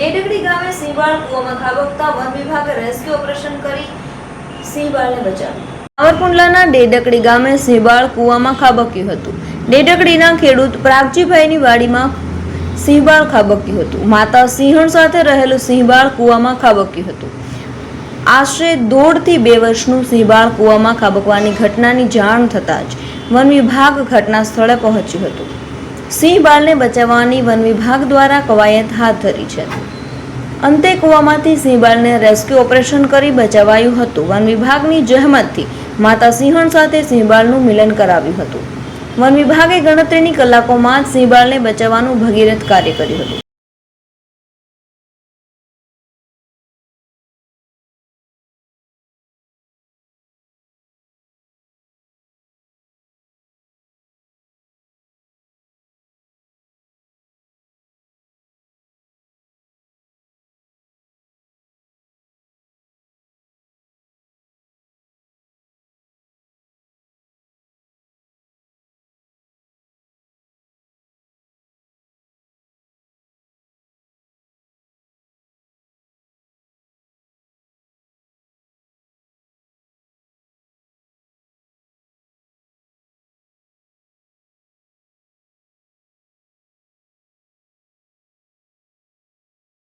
ડેડગડી ગામે સિંહબાળ કૂવામાં ખાબકતા વન વિભાગે રેસ્ક્યુ ઓપરેશન કરી સિંહબાળને બચાવ્યું. સાવરકુંડલાના ડેડકડી ગામે સિંહબાળ કૂવામાં ખાબક્યું હતું. ડેડકડીના ખેડૂત પ્રાગજીભાઈની વાડીમાં સિંહબાળ ખાબક્યું હતું. માતા સિંહણ સાથે રહેલું સિંહબાળ કૂવામાં ખાબક્યું હતું. આશરે દોઢથી બે વર્ષનું સિંહબાળ કૂવામાં ખાબકવાની ઘટનાની જાણ થતાં જ વન વિભાગ ઘટના સ્થળે પહોંચ્યું હતું. સિંહ બાળને બચાવવાની વન વિભાગ દ્વારા કવાયત હાથ ધરી છે. અંતે કૂવામાંથી સિંહબાળને રેસ્ક્યુ ઓપરેશન કરી બચાવાયું હતું. વન વિભાગની જહેમતથી માતા સિંહણ સાથે સિંહબાળનું મિલન કરાવ્યું હતું. વન વિભાગે ગણતરીની કલાકોમાં જ સિંહબાળને બચાવવાનું ભગીરથ કાર્ય કર્યું હતું.